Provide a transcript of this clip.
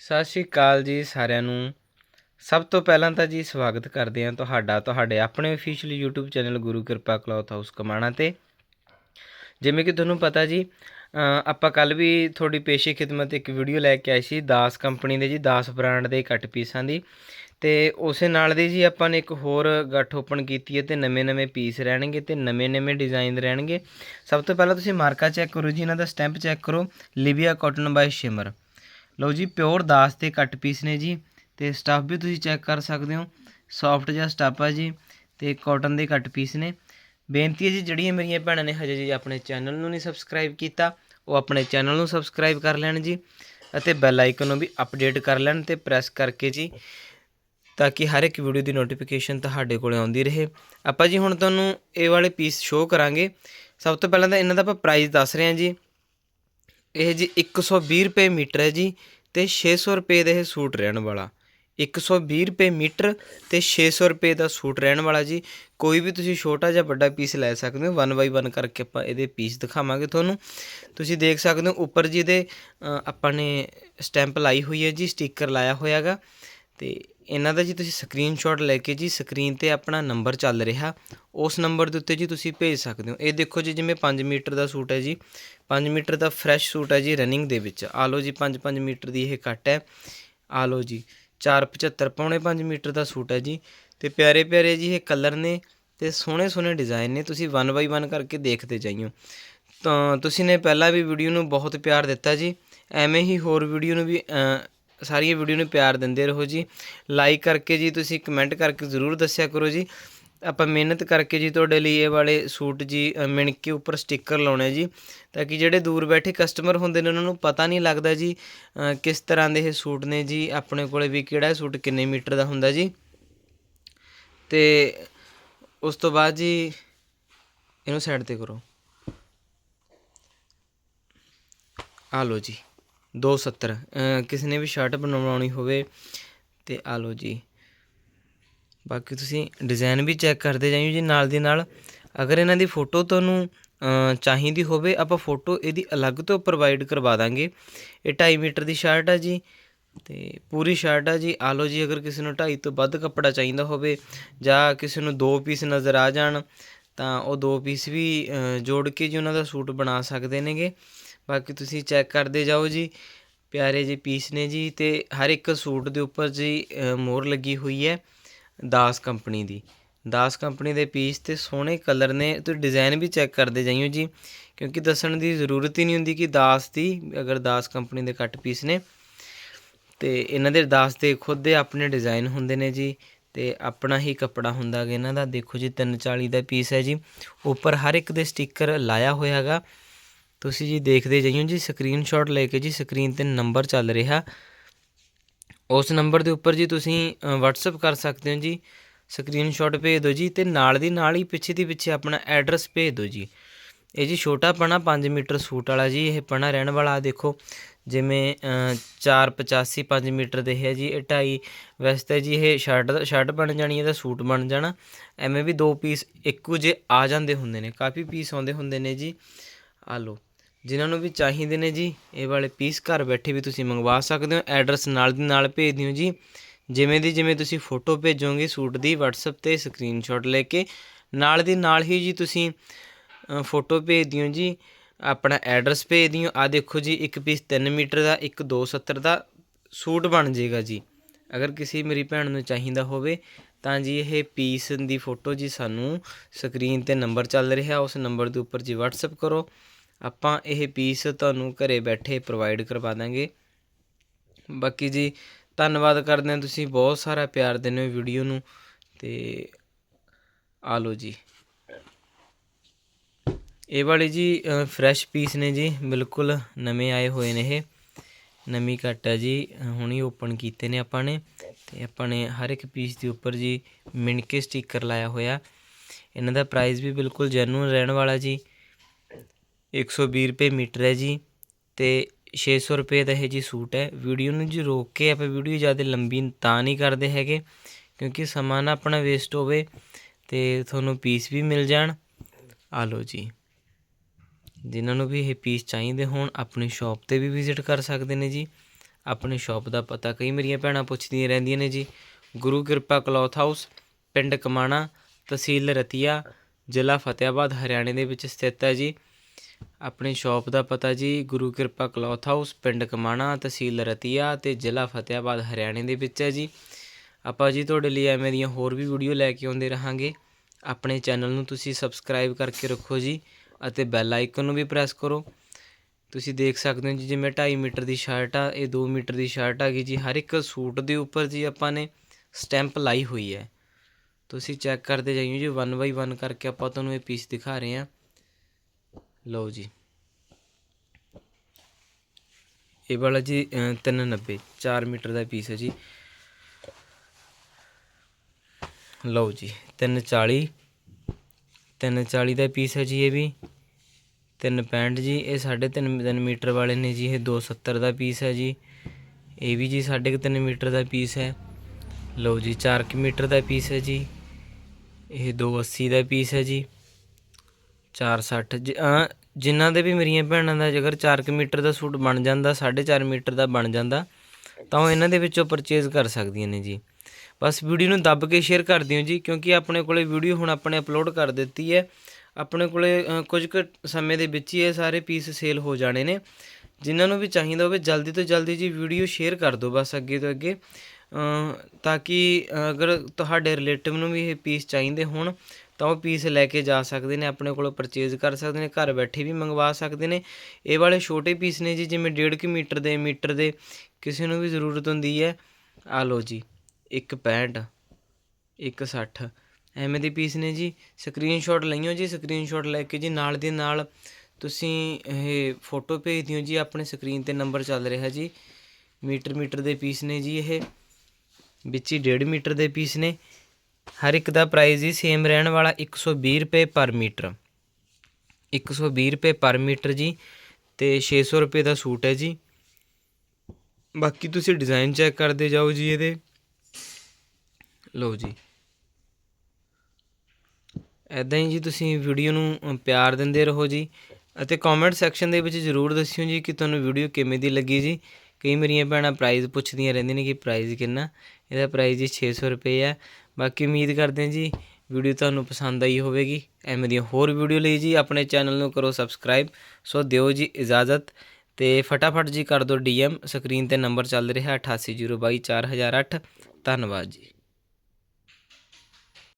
ਸਤਿ ਸ਼੍ਰੀ ਅਕਾਲ ਜੀ ਸਾਰਿਆਂ ਨੂੰ। ਸਭ ਤੋਂ ਪਹਿਲਾਂ ਤਾਂ ਜੀ ਸਵਾਗਤ ਕਰਦੇ ਹਾਂ ਤੁਹਾਡਾ, ਤੁਹਾਡੇ ਆਪਣੇ ਅਫੀਸ਼ੀਅਲ YouTube ਚੈਨਲ ਗੁਰੂ ਕਿਰਪਾ ਕਲੌਥ ਹਾਊਸ ਕਮਾਣਾ ਤੇ। ਜਿਵੇਂ ਕਿ ਤੁਹਾਨੂੰ ਪਤਾ ਜੀ ਆਪਾਂ ਕੱਲ ਵੀ ਤੁਹਾਡੀ ਪੇਸ਼ੇ ਖਿਦਮਤ ਇੱਕ ਵੀਡੀਓ ਲੈ ਕੇ ਆਏ ਸੀ ਦਾਸ ਕੰਪਨੀ ਦੇ ਜੀ, ਦਾਸ ਬ੍ਰਾਂਡ ਦੇ ਕੱਟ ਪੀਸਾਂ ਦੀ। ਤੇ ਉਸੇ ਨਾਲ ਦੀ ਜੀ ਆਪਾਂ ਨੇ ਇੱਕ ਹੋਰ ਗੱਠ ਓਪਨ ਕੀਤੀ ਹੈ ਤੇ ਨਵੇਂ-ਨਵੇਂ ਪੀਸ ਰਹਿਣਗੇ ਤੇ ਨਵੇਂ-ਨਵੇਂ ਡਿਜ਼ਾਈਨ ਰਹਿਣਗੇ। ਸਭ ਤੋਂ ਪਹਿਲਾਂ ਤੁਸੀਂ ਮਾਰਕਾ ਚੈੱਕ ਕਰੋ ਜੀ, ਇਹਨਾਂ ਦਾ ਸਟੈਂਪ ਚੈੱਕ ਕਰੋ ਲਿਵੀਆ ਕਾਟਨ ਬਾਈ ਸ਼ਿਮਰ ਲਓ ਜੀ, ਪਿਓਰ ਦਾਸ ਦੇ ਕੱਟ ਪੀਸ ਨੇ ਜੀ, ਤੇ ਸਟੱਫ ਵੀ ਤੁਸੀਂ ਚੈੱਕ ਕਰ ਸਕਦੇ ਹੋ। ਸੌਫਟ ਜਿਹਾ ਸਟੱਫ ਆ ਜੀ, ਤੇ ਕਾਟਨ ਦੇ ਕੱਟ ਪੀਸ ਨੇ। ਬੇਨਤੀ ਹੈ ਜੀ, ਜਿਹੜੀਆਂ ਮੇਰੀਆਂ ਭੈਣਾਂ ਨੇ ਹਜੇ ਜੀ ਆਪਣੇ ਚੈਨਲ ਨੂੰ ਨਹੀਂ ਸਬਸਕ੍ਰਾਈਬ ਕੀਤਾ, ਉਹ ਆਪਣੇ ਚੈਨਲ ਨੂੰ ਸਬਸਕ੍ਰਾਈਬ ਕਰ ਲੈਣ ਜੀ, ਅਤੇ ਬੈਲ ਆਈਕਨ ਨੂੰ ਵੀ ਅਪਡੇਟ ਕਰ ਲੈਣ ਤੇ ਪ੍ਰੈਸ ਕਰਕੇ ਜੀ, ਤਾਂ ਕਿ ਹਰ ਇੱਕ ਵੀਡੀਓ ਦੀ ਨੋਟੀਫਿਕੇਸ਼ਨ ਤੁਹਾਡੇ ਕੋਲ ਆਉਂਦੀ ਰਹੇ। ਆਪਾਂ ਜੀ ਹੁਣ ਤੁਹਾਨੂੰ ਇਹ ਵਾਲੇ ਪੀਸ ਸ਼ੋਅ ਕਰਾਂਗੇ। ਸਭ ਤੋਂ ਪਹਿਲਾਂ ਤਾਂ ਇਹਨਾਂ ਦਾ ਆਪਾਂ ਪ੍ਰਾਈਸ ਦੱਸ ਰਹੇ ਹਾਂ ਜੀ। ਇਹ ਜੀ 120 ਰੁਪਏ ਮੀਟਰ ਹੈ ਜੀ ਤੇ 600 ਰੁਪਏ ਦਾ ਇਹ ਸੂਟ ਰਹਿਣ ਵਾਲਾ। 120 ਰੁਪਏ ਮੀਟਰ ਤੇ 600 ਰੁਪਏ ਦਾ ਸੂਟ ਰਹਿਣ ਵਾਲਾ ਜੀ। ਕੋਈ ਵੀ ਤੁਸੀਂ ਛੋਟਾ ਜਾਂ ਵੱਡਾ ਪੀਸ ਲੈ ਸਕਦੇ ਹੋ। 1 ਬਾਈ 1 ਕਰਕੇ ਆਪਾਂ ਇਹਦੇ ਪੀਸ ਦਿਖਾਵਾਂਗੇ ਤੁਹਾਨੂੰ। ਤੁਸੀਂ ਦੇਖ ਸਕਦੇ ਹੋ, ਉੱਪਰ ਜੀ ਦੇ ਆਪਾਂ ਨੇ ਸਟੈਂਪ ਲਾਈ ਹੋਈ ਹੈ ਜੀ ਸਟicker ਲਾਇਆ ਹੋਇਆਗਾ ਅਤੇ ਇਹਨਾਂ ਦਾ ਜੀ ਤੁਸੀਂ ਸਕਰੀਨਸ਼ੋਟ ਲੈ ਕੇ ਜੀ ਸਕਰੀਨ ਤੇ ਆਪਣਾ ਨੰਬਰ ਚੱਲ ਰਿਹਾ। ਉਸ ਨੰਬਰ ਦੇ ਉੱਤੇ ਜੀ ਤੁਸੀਂ ਭੇਜ ਸਕਦੇ ਹੋ। ਇਹ ਦੇਖੋ ਜੀ ਜਿਵੇਂ 5 ਮੀਟਰ ਦਾ ਸੂਟ ਹੈ ਜੀ। 5 ਮੀਟਰ ਦਾ ਫਰੈਸ਼ ਸੂਟ ਹੈ ਜੀ ਰਨਿੰਗ ਦੇ ਵਿੱਚ। ਆ ਲਓ ਜੀ 5-5 ਮੀਟਰ ਦੀ ਇਹ ਕੱਟ ਹੈ। ਆ ਲਓ ਜੀ 475 ਪੌਣੇ 5 ਮੀਟਰ ਦਾ ਸੂਟ ਹੈ ਜੀ। ਤੇ ਪਿਆਰੇ ਪਿਆਰੇ ਜੀ ਇਹ ਕਲਰ ਨੇ ਤੇ ਸੋਹਣੇ ਸੋਹਣੇ ਡਿਜ਼ਾਈਨ ਨੇ। ਤੁਸੀਂ 1 ਬਾਈ 1 ਕਰਕੇ ਦੇਖਦੇ ਜਾਈਓ। ਤਾਂ ਤੁਸੀਂ ਨੇ ਪਹਿਲਾਂ ਵੀ ਵੀਡੀਓ ਨੂੰ ਬਹੁਤ ਪਿਆਰ ਦਿੱਤਾ ਜੀ। ਐਵੇਂ ਹੀ ਹੋਰ ਵੀਡੀਓ ਨੂੰ ਵੀ ਸਾਰੀਆਂ ਵੀਡੀਓ ਨੂੰ ਪਿਆਰ ਦਿੰਦੇ ਰਹੋ ਜੀ। ਲਾਈਕ ਕਰਕੇ ਜੀ ਤੁਸੀਂ ਕਮੈਂਟ ਕਰਕੇ ਜ਼ਰੂਰ ਦੱਸਿਆ ਕਰੋ ਜੀ। ਆਪਾਂ ਮਿਹਨਤ ਕਰਕੇ ਜੀ ਤੁਹਾਡੇ ਲਈ ਇਹ ਵਾਲੇ ਸੂਟ ਜੀ ਅ, ਮਿਣ ਕੇ ਉੱਪਰ ਸਟicker ਲਾਉਣੇ ਜੀ। ਤਾਂ ਕਿ ਜਿਹੜੇ ਦੂਰ ਬੈਠੇ ਕਸਟਮਰ ਹੁੰਦੇ ਨੇ ਉਹਨਾਂ ਨੂੰ ਪਤਾ ਨਹੀਂ ਲੱਗਦਾ ਜੀ ਕਿਸ ਤਰ੍ਹਾਂ ਦੇ ਇਹ ਸੂਟ ਨੇ ਜੀ। ਆਪਣੇ ਕੋਲੇ ਵੀ ਕਿਹੜਾ ਸੂਟ ਕਿੰਨੇ ਮੀਟਰ ਦਾ ਹੁੰਦਾ ਜੀ। ਤੇ ਉਸ ਤੋਂ ਬਾਅਦ ਜੀ ਇਹਨੂੰ ਸਾਈਡ ਤੇ ਕਰੋ। ਆ ਲਓ ਜੀ। 270 ਅ, ਕਿਸੇ ਨੇ ਵੀ ਸ਼ਰਟ ਬਣਵਾਉਣੀ ਹੋਵੇ ਤੇ ਆ ਲਓ ਜੀ। ਬਾਕੀ ਤੁਸੀਂ ਡਿਜ਼ਾਈਨ ਵੀ ਚੈੱਕ ਕਰਦੇ ਜਾਈਓ ਜੀ ਨਾਲ ਦੀ ਨਾਲ। ਅਗਰ ਇਹਨਾਂ ਦੀ ਫੋਟੋ ਤੁਹਾਨੂੰ ਚਾਹੀਦੀ ਹੋਵੇ ਆਪਾਂ ਫੋਟੋ ਇਹਦੀ ਅਲੱਗ ਤੋਂ ਪ੍ਰੋਵਾਈਡ ਕਰਵਾ ਦਾਂਗੇ। ਇਹ 2.5 ਮੀਟਰ ਦੀ ਸ਼ਰਟ ਆ ਜੀ ਤੇ ਪੂਰੀ ਸ਼ਰਟ ਆ ਜੀ। ਆ ਲਓ ਜੀ ਅਗਰ ਕਿਸੇ ਨੂੰ 2.5 ਤੋਂ ਵੱਧ ਕੱਪੜਾ ਚਾਹੀਦਾ ਹੋਵੇ ਜਾਂ ਕਿਸੇ ਨੂੰ ਦੋ ਪੀਸ ਨਜ਼ਰ ਆ ਜਾਣ ਤਾਂ ਉਹ ਦੋ ਪੀਸ ਵੀ ਜੋੜ ਕੇ ਜੀ ਉਹਨਾਂ ਦਾ ਸੂਟ ਬਣਾ ਸਕਦੇ ਨੇਗੇ। ਬਾਕੀ ਤੁਸੀਂ ਚੈੱਕ ਕਰਦੇ ਜਾਓ ਜੀ। ਪਿਆਰੇ ਜੀ ਪੀਸ ਨੇ ਜੀ ਅਤੇ ਹਰ ਇੱਕ ਸੂਟ ਦੇ ਉੱਪਰ ਜੀ ਅ, ਮੋਹਰ ਲੱਗੀ ਹੋਈ ਹੈ ਦਾਸ ਕੰਪਨੀ ਦੀ। ਦਾਸ ਕੰਪਨੀ ਦੇ ਪੀਸ ਤੇ ਸੋਹਣੇ ਕਲਰ ਨੇ ਤੇ ਡਿਜ਼ਾਈਨ ਵੀ ਚੈੱਕ ਕਰਦੇ ਜਾਈਓ ਜੀ ਕਿਉਂਕਿ ਦੱਸਣ ਦੀ ਜ਼ਰੂਰਤ ਹੀ ਨਹੀਂ ਹੁੰਦੀ ਕਿ ਦਾਸ ਦੀ ਅਗਰ ਦਾਸ ਕੰਪਨੀ ਦੇ ਕੱਟ ਪੀਸ ਨੇ। ਤੇ ਇਹਨਾਂ ਦੇ ਦਾਸ ਦੇ ਖੁਦ ਦੇ ਆਪਣੇ ਡਿਜ਼ਾਈਨ ਹੁੰਦੇ ਨੇ ਜੀ। ਤੇ ਆਪਣਾ ਹੀ ਕੱਪੜਾ ਹੁੰਦਾ ਗਾ ਇਹਨਾਂ ਦਾ। ਦੇਖੋ ਜੀ 340 ਦਾ ਪੀਸ ਹੈ ਜੀ। ਉੱਪਰ ਹਰ ਇੱਕ ਦੇ ਸਟicker ਲਾਇਆ ਹੋਇਆ ਹੈਗਾ। ਤੁਸੀਂ ਜੀ ਦੇਖਦੇ ਜਾਈਓ ਜੀ ਸਕਰੀਨਸ਼ਾਟ ਲੈ ਕੇ ਜੀ ਸਕਰੀਨ ਤੇ ਨੰਬਰ ਚੱਲ ਰਿਹਾ। ਉਸ ਨੰਬਰ ਦੇ ਉੱਪਰ ਜੀ ਤੁਸੀਂ ਅ, WhatsApp ਕਰ ਸਕਦੇ ਹੋ ਜੀ। ਸਕਰੀਨਸ਼ਾਟ ਭੇਜ ਦਿਓ ਜੀ ਤੇ ਨਾਲ ਦੀ ਨਾਲ ਹੀ ਪਿੱਛੇ ਦੀ ਪਿੱਛੇ ਆਪਣਾ ਐਡਰੈਸ ਭੇਜ ਦਿਓ ਜੀ। ਇਹ ਜੀ ਛੋਟਾ ਪਣਾ 5 ਮੀਟਰ ਸੂਟ ਵਾਲਾ ਜੀ, ਇਹ ਪਣਾ ਰਹਿਣ ਵਾਲਾ ਦੇਖੋ, ਜਿਵੇਂ 485 5 ਮੀਟਰ ਦੇ ਹੈ ਜੀ, ਇਹ 2.5 ਵੈਸੇ ਤਾਂ ਜੀ ਇਹ ਸ਼ਰਟ ਦਾ, ਸ਼ਰਟ ਬਣ ਜਾਣੀ, ਇਹਦਾ ਸੂਟ ਬਣ ਜਾਣਾ, ਐਵੇਂ ਵੀ ਦੋ ਪੀਸ ਇੱਕੋ ਜੇ ਆ ਜਾਂਦੇ ਹੁੰਦੇ ਨੇ, ਕਾਫੀ ਪੀਸ ਆਉਂਦੇ ਹੁੰਦੇ ਨੇ ਜੀ। ਆ ਲਓ, ਜਿਨ੍ਹਾਂ ਨੂੰ ਵੀ ਚਾਹੀਦੇ ਨੇ ਜੀ, ਇਹ ਵਾਲੇ ਪੀਸ ਘਰ ਬੈਠੇ ਵੀ ਤੁਸੀਂ ਮੰਗਵਾ ਸਕਦੇ ਹੋ, ਐਡਰੈਸ ਨਾਲ ਦੀ ਨਾਲ ਭੇਜ ਦਿਓ ਜੀ। ਜਿਵੇਂ ਦੀ ਜਿਵੇਂ ਤੁਸੀਂ ਫੋਟੋ ਭੇਜੋਗੇ ਸੂਟ ਦੀ, WhatsApp ਤੇ ਸਕਰੀਨਸ਼ਾਟ ਲੈ ਕੇ, ਨਾਲ ਦੀ ਨਾਲ ਹੀ ਜੀ ਤੁਸੀਂ ਫੋਟੋ ਭੇਜ ਦਿਓ ਜੀ। ਆਪਣਾ ਐਡਰੈਸ ਭੇਜ ਦਿਓ। ਆ ਦੇਖੋ ਜੀ, ਇੱਕ ਪੀਸ 3 ਮੀਟਰ ਦਾ, ਇੱਕ 270 ਦਾ ਸੂਟ ਬਣ ਜਾਏਗਾ ਜੀ। ਅਗਰ ਕਿਸੇ ਮੇਰੀ ਭੈਣ ਨੂੰ ਚਾਹੀਦਾ ਹੋਵੇ, ਤਾਂ ਜੀ ਇਹ ਪੀਸ ਦੀ ਫੋਟੋ ਜੀ ਸਾਨੂੰ ਸਕਰੀਨ ਤੇ ਨੰਬਰ ਚੱਲ ਰਿਹਾ। ਉਸ ਨੰਬਰ ਦੇ ਉੱਪਰ ਜੀ WhatsApp ਕਰੋ। ਆਪਾਂ ਇਹ ਪੀਸ ਤੁਹਾਨੂੰ ਘਰੇ ਬੈਠੇ ਪ੍ਰੋਵਾਈਡ ਕਰਵਾ ਦਾਂਗੇ। ਬਾਕੀ ਜੀ, ਧੰਨਵਾਦ ਕਰਦੇ ਹਾਂ ਤੁਸੀਂ। ਬਹੁਤ ਸਾਰਾ ਪਿਆਰ ਦਿੰਦੇ ਹੋ ਵੀਡੀਓ ਨੂੰ। ਤੇ ਆ ਲਓ ਜੀ। ਇਹ ਵਾਲੇ ਜੀ ਫਰੈਸ਼ ਪੀਸ ਨੇ ਜੀ ਬਿਲਕੁਲ ਨਵੇਂ ਆਏ ਹੋਏ ਨੇ ਇਹ। ਨਵੀਂ ਕੱਟ ਹੈ ਜੀ ਅ, ਹੁਣੀ ਓਪਨ ਕੀਤੇ ਨੇ ਆਪਾਂ ਨੇ। ਤੇ ਆਪਾਂ ਨੇ ਹਰ ਇੱਕ ਪੀਸ ਦੇ ਉੱਪਰ ਜੀ ਮਿਣਕੇ ਸਟicker ਲਾਇਆ ਹੋਇਆ। ਇਹਨਾਂ ਦਾ ਪ੍ਰਾਈਸ ਵੀ ਬਿਲਕੁਲ ਜੈਨੂਨ ਰਹਿਣ ਵਾਲਾ ਜੀ। 120 ਰੁਪਏ ਮੀਟਰ ਹੈ ਜੀ। ਤੇ 600 ਰੁਪਏ ਦਾ ਇਹ ਜੀ ਸੂਟ ਹੈ। ਵੀਡੀਓ ਨੂੰ ਜੀ ਰੋਕ ਕੇ ਆਪਾਂ ਵੀਡੀਓ ਜ਼ਿਆਦਾ ਲੰਬੀ ਤਾਂ ਨਹੀਂ ਕਰਦੇ ਹੈਗੇ ਕਿਉਂਕਿ ਸਮਾਂ ਨਾ ਆਪਣਾ ਵੇਸਟ ਹੋਵੇ ਤੇ ਤੁਹਾਨੂੰ ਪੀਸ ਵੀ ਮਿਲ ਜਾਣ। ਆ ਲਓ ਜੀ। ਜਿਨ੍ਹਾਂ ਨੂੰ ਵੀ ਇਹ ਪੀਸ ਚਾਹੀਦੇ ਹੋਣ, ਆਪਣੀ ਸ਼ਾਪ ਤੇ ਵੀ ਵਿਜ਼ਿਟ ਕਰ ਸਕਦੇ ਨੇ ਜੀ। ਆਪਣੀ ਸ਼ਾਪ ਦਾ ਪਤਾ ਕਈ ਮੇਰੀਆਂ ਭੈਣਾਂ ਪੁੱਛਦੀਆਂ ਰਹਿੰਦੀਆਂ ਨੇ ਜੀ। ਗੁਰੂ ਕਿਰਪਾ ਕਲੌਥ ਹਾਊਸ, ਪਿੰਡ ਕਮਾਣਾ, ਤਹਿਸੀਲ ਰਤੀਆ, ਜ਼ਿਲ੍ਹਾ ਫਤਿਆਬਾਦ ਹਰਿਆਣੇ ਦੇ ਵਿੱਚ ਸਥਿਤ ਹੈ ਜੀ। ਆਪਣੀ ਸ਼ਾਪ ਦਾ ਪਤਾ ਜੀ, ਗੁਰੂ ਕਿਰਪਾ ਕਲੌਥ ਹਾਊਸ, ਪਿੰਡ ਕਮਾਣਾ, ਤਹਿਸੀਲ ਰਤੀਆ ਤੇ ਜ਼ਿਲ੍ਹਾ ਫਤਿਆਬਾਦ ਹਰਿਆਣੇ ਦੇ ਵਿੱਚ ਹੈ ਜੀ। ਆਪਾਂ ਜੀ ਤੁਹਾਡੇ ਲਈ ਐਵੇਂ ਦੀਆਂ ਹੋਰ ਵੀ ਵੀਡੀਓ ਲੈ ਕੇ ਆਉਂਦੇ ਰਹਾਂਗੇ। ਆਪਣੇ ਚੈਨਲ ਨੂੰ ਤੁਸੀਂ ਸਬਸਕ੍ਰਾਈਬ ਕਰਕੇ ਰੱਖੋ ਜੀ। ਅਤੇ ਬੈਲ ਆਈਕਨ ਨੂੰ ਵੀ ਪ੍ਰੈਸ ਕਰੋ। ਤੁਸੀਂ ਦੇਖ ਸਕਦੇ ਹੋ ਜੀ ਜਿਵੇਂ 2.5 ਮੀਟਰ ਦੀ ਸ਼ਰਟ ਆ ਇਹ 2 ਮੀਟਰ ਦੀ ਸ਼ਰਟ ਆ ਗਈ ਜੀ। ਹਰ ਇੱਕ ਸੂਟ ਦੇ ਉੱਪਰ ਜੀ ਆਪਾਂ ਨੇ ਸਟੈਂਪ ਲਾਈ ਹੋਈ ਹੈ। ਤੁਸੀਂ ਚੈੱਕ ਕਰਦੇ ਜਾਈਓ ਜੀ 1 ਬਾਈ 1 ਕਰਕੇ ਆਪਾਂ ਤੁਹਾਨੂੰ ਇਹ ਪੀਸ ਦਿਖਾ ਰਹੇ ਹਾਂ। ਲਓ ਜੀ। ਇਹ ਵਾਲਾ ਜੀ ਅ, 390 4 ਮੀਟਰ ਦਾ ਪੀਸ ਹੈ ਜੀ। ਲਓ ਜੀ 340 340 ਦਾ ਪੀਸ ਹੈ ਜੀ ਇਹ ਵੀ। 365 ਜੀ, ਇਹ 3.5 ਮੀਟਰ ਵਾਲੇ ਨੇ ਜੀ, ਇਹ 270 ਦਾ ਪੀਸ ਹੈ ਜੀ। ਇਹ ਵੀ ਜੀ 3.5 ਮੀਟਰ ਦਾ ਪੀਸ ਹੈ। ਲਓ ਜੀ 4 ਮੀਟਰ ਦਾ ਪੀਸ ਹੈ ਜੀ। ਇਹ 280 ਦਾ ਪੀਸ ਹੈ ਜੀ। 460 ਜ- ਅਹ, ਜਿਨ੍ਹਾਂ ਦੇ ਵੀ ਮੇਰੀਆਂ ਭੈਣਾਂ ਦਾ ਜੇਕਰ 4 ਮੀਟਰ ਦਾ ਸੂਟ ਬਣ ਜਾਂਦਾ 4.5 ਮੀਟਰ ਦਾ ਬਣ ਜਾਂਦਾ, ਤਾਂ ਉਹ ਇਹਨਾਂ ਦੇ ਵਿੱਚੋਂ ਪਰਚੇਜ਼ ਕਰ ਸਕਦੀਆਂ ਨੇ ਜੀ। ਬਸ ਵੀਡੀਓ ਨੂੰ ਦੱਬ ਕੇ ਸ਼ੇਅਰ ਕਰ ਦਿਓ ਜੀ, ਕਿਉਂਕਿ ਆਪਣੇ ਕੋਲੇ ਵੀਡੀਓ ਹੁਣ ਆਪਣੇ ਅਪਲੋਡ ਕਰ ਦਿੱਤੀ ਹੈ। ਆਪਣੇ ਕੋਲੇ ਕੁਝ ਕੁ ਸਮੇਂ ਦੇ ਵਿੱਚ ਹੀ ਇਹ ਸਾਰੇ ਪੀਸ ਸੇਲ ਹੋ ਜਾਣੇ ਨੇ। ਜਿਨ੍ਹਾਂ ਨੂੰ ਵੀ ਚਾਹੀਦਾ ਹੋਵੇ, ਜਲਦੀ ਤੋਂ ਜਲਦੀ ਜੀ ਵੀਡੀਓ ਸ਼ੇਅਰ ਕਰ ਦਿਓ ਬਸ ਅੱਗੇ ਤੋਂ ਅੱਗੇ। ਤਾਂ ਕਿ ਅਗਰ ਤੁਹਾਡੇ ਰਿਲੇਟਿਵ ਨੂੰ ਵੀ ਇਹ ਪੀਸ ਚਾਹੀਦੇ ਹੋਣ, ਤਾਂ ਉਹ ਪੀਸ ਲੈ ਕੇ ਜਾ ਸਕਦੇ ਨੇ, ਆਪਣੇ ਕੋਲੋਂ ਪਰਚੇਜ਼ ਕਰ ਸਕਦੇ ਨੇ, ਘਰ ਬੈਠੇ ਵੀ ਮੰਗਵਾ ਸਕਦੇ ਨੇ। ਇਹ ਵਾਲੇ ਛੋਟੇ ਪੀਸ ਨੇ ਜੀ, ਜਿਵੇਂ 1.5 ਮੀਟਰ ਦੇ ਮੀਟਰ ਦੇ, ਕਿਸੇ ਨੂੰ ਵੀ ਜ਼ਰੂਰਤ ਹੁੰਦੀ ਹੈ। ਆ ਲਓ ਜੀ, ਇੱਕ 65 ਇੱਕ 60 ਐਵੇਂ ਦੇ ਪੀਸ ਨੇ ਜੀ। ਸਕਰੀਨਸ਼ਾਟ ਲਈਓ ਜੀ ਸਕਰੀਨਸ਼ਾਟ ਲੈ ਕੇ ਜੀ, ਨਾਲ ਦੀ ਨਾਲ ਤੁਸੀਂ ਇਹ ਫੋਟੋ ਭੇਜ ਦਿਓ ਜੀ, ਆਪਣੇ ਸਕਰੀਨ ਤੇ ਨੰਬਰ ਚੱਲ ਰਿਹਾ ਜੀ। ਮੀਟਰ ਮੀਟਰ ਦੇ ਪੀਸ ਨੇ ਜੀ ਇਹ। ਵਿੱਚ ਹੀ 1.5 ਮੀਟਰ ਦੇ ਪੀਸ ਨੇ। ਹਰ ਇੱਕ ਦਾ ਪ੍ਰਾਈਸ ਹੀ ਸੇਮ ਰਹਿਣ ਵਾਲਾ 120 ਰੁਪਏ ਪਰ ਮੀਟਰ। 120 ਰੁਪਏ ਪਰ ਮੀਟਰ ਜੀ ਤੇ 600 ਰੁਪਏ ਦਾ ਸੂਟ ਹੈ ਜੀ। ਬਾਕੀ ਤੁਸੀਂ ਡਿਜ਼ਾਈਨ ਚੈੱਕ ਕਰਦੇ ਜਾਓ ਜੀ ਇਹਦੇ। ਲਓ ਜੀ। ਇੱਦਾਂ ਹੀ ਜੀ ਤੁਸੀਂ ਵੀਡੀਓ ਨੂੰ ਪਿਆਰ ਦਿੰਦੇ ਰਹੋ ਜੀ ਅਤੇ ਕਮੈਂਟ ਸੈਕਸ਼ਨ ਦੇ ਵਿੱਚ ਜਰੂਰ ਦੱਸਿਓ ਜੀ ਕਿ ਤੁਹਾਨੂੰ ਵੀਡੀਓ ਕਿਵੇਂ ਦੀ ਲੱਗੀ ਜੀ। ਕਈ ਮੇਰੀਆਂ ਭੈਣਾਂ ਪ੍ਰਾਈਜ਼ ਪੁੱਛਦੀਆਂ ਰਹਿੰਦੀਆਂ ਨੇ ਕਿ ਪ੍ਰਾਈਜ਼ ਕਿੰਨਾ, ਇਹਦਾ ਪ੍ਰਾਈਜ਼ ਜੀ 600 ਰੁਪਏ ਆ। ਬਾਕੀ ਉਮੀਦ ਕਰਦੇ ਹਾਂ ਜੀ ਵੀਡੀਓ ਤੁਹਾਨੂੰ ਪਸੰਦ ਆਈ ਹੋਵੇਗੀ। ਐਵੇਂ ਦੀਆਂ ਹੋਰ ਵੀਡੀਓ ਲਈ ਜੀ ਆਪਣੇ ਚੈਨਲ ਨੂੰ ਕਰੋ ਸਬਸਕ੍ਰਾਈਬ ਸੋ ਦਿਓ ਜੀ ਇਜਾਜ਼ਤ ਤੇ ਫਟਾਫਟ ਜੀ ਕਰ ਦਿਓ ਡੀਐਮ ਸਕਰੀਨ ਤੇ ਨੰਬਰ ਚੱਲ ਰਿਹਾ 8802248008 ਧੰਨਵਾਦ ਜੀ।